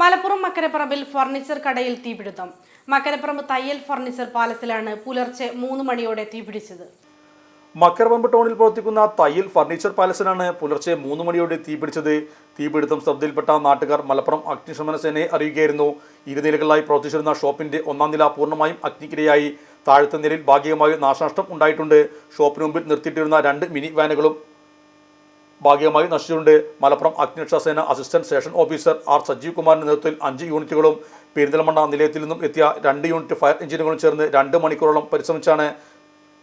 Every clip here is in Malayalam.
മലപ്പുറം മക്കരപ്പറമ്പിൽ ഫർണിച്ചർ കടയിൽ തീപിടുത്തം. മക്കരപ്പറമ്പ് തയ്യൽ ഫർണിച്ചർ പാലസിലാണ് പുലർച്ചെ മൂന്ന് മണിയോടെ തീപിടിച്ചത്. മക്കരപമ്പ് ടൗണിൽ പ്രവർത്തിക്കുന്ന തയ്യൽ ഫർണിച്ചർ പാലസിനാണ് പുലർച്ചെ മൂന്ന് മണിയോടെ തീപിടിച്ചത്. തീപിടുത്തം ശ്രദ്ധയിൽപ്പെട്ട നാട്ടുകാർ മലപ്പുറം അഗ്നിശമന സേനയെ അറിയുകയായിരുന്നു ഇരുനിലകളിലായി പ്രവർത്തിച്ചിരുന്ന ഷോപ്പിന്റെ ഒന്നാം നില പൂർണമായും അഗ്നിക്കിരയായി. താഴത്തെ നിലയിൽ ഭാഗികമായി നാശനഷ്ടം ഉണ്ടായിട്ടുണ്ട്. ഷോപ്പിന് മുമ്പിൽ നിർത്തിയിട്ടിരുന്ന രണ്ട് മിനി വാനുകളും ഭാഗികമായി നശിച്ചിട്ടുണ്ട് മലപ്പുറം അഗ്നിരക്ഷാ സേന assistant station officer R Sajeev കുമാറിന്റെ നേതൃത്വത്തിൽ അഞ്ച് യൂണിറ്റുകളും പെരിന്തൽമണ്ണ നിലയത്തിൽ നിന്നും എത്തിയ രണ്ട് യൂണിറ്റ് ഫയർ എഞ്ചിനുകളും ചേർന്ന് രണ്ട് മണിക്കൂറോളം പരിശ്രമിച്ചാണ്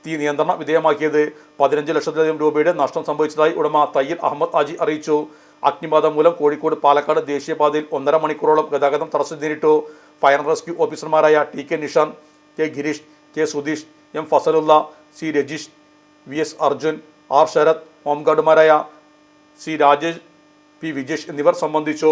തീ നിയന്ത്രണ വിധേയമാക്കിയത്. പതിനഞ്ച് ലക്ഷത്തിലധികം രൂപയുടെ നഷ്ടം സംഭവിച്ചതായി ഉടമ തയ്യൽ അഹമ്മദ് ആജി അറിയിച്ചു. അഗ്നിബാധ മൂലം കോഴിക്കോട് പാലക്കാട് ദേശീയപാതയിൽ ഒന്നര മണിക്കൂറോളം ഗതാഗതം തടസ്സം നേരിട്ടു. ഫയർ റെസ്ക്യൂ ഓഫീസർമാരായ T K Nishanth K Girish K Sudheesh M Fasalulla C Rajeesh V S Arjun R Sarath ഹോംഗാർഡുമാരായ C Rajesh P Vijesh എന്നിവർ സംബന്ധിച്ചു.